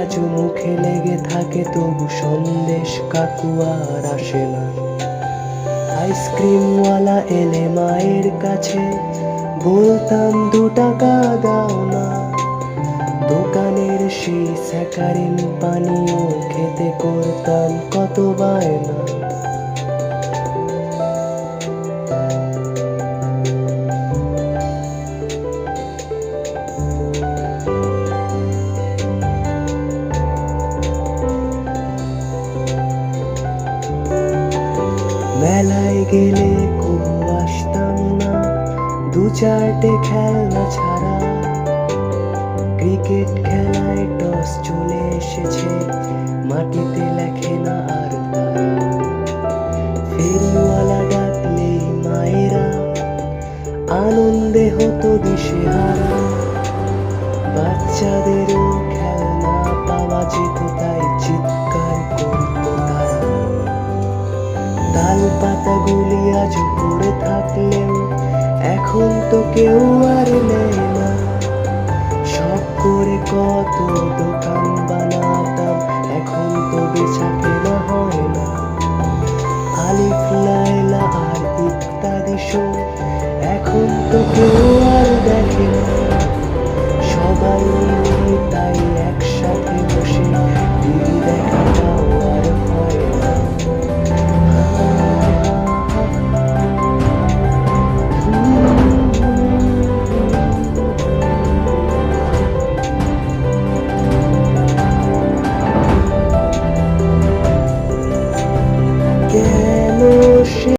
আজ মুখে লেগে থাকে তবু সন্দেশ কাকু আর আসে না। আইসক্রিমওয়ালা এলে মায়ের কাছে, বলতাম, দু টাকা দাও না। দোকানের সেই স্যাকারিন পানীয় খেতে করতাম কত বায়না। মেলায় গেলে কবু আসতাম না। দু চারটে খেলনা ছাড়া। ক্রিকেট খেলায় টস চলে এসেছে, মাটিতে লেখে না আর ফেরিওয়ালা ডাকলেই মায়েরা, আনন্দে হতো দিশেহারা। বাচ্চাদেরও খেলনা তো কেউ আর নেয় না। সব করে কত দোকান বানাতাম, এখন তো বেচা কেনা হয় না। আলিফ লাইলা আর ইত্যাদি শো এখন তো কেউ আর দেখে না। সবাই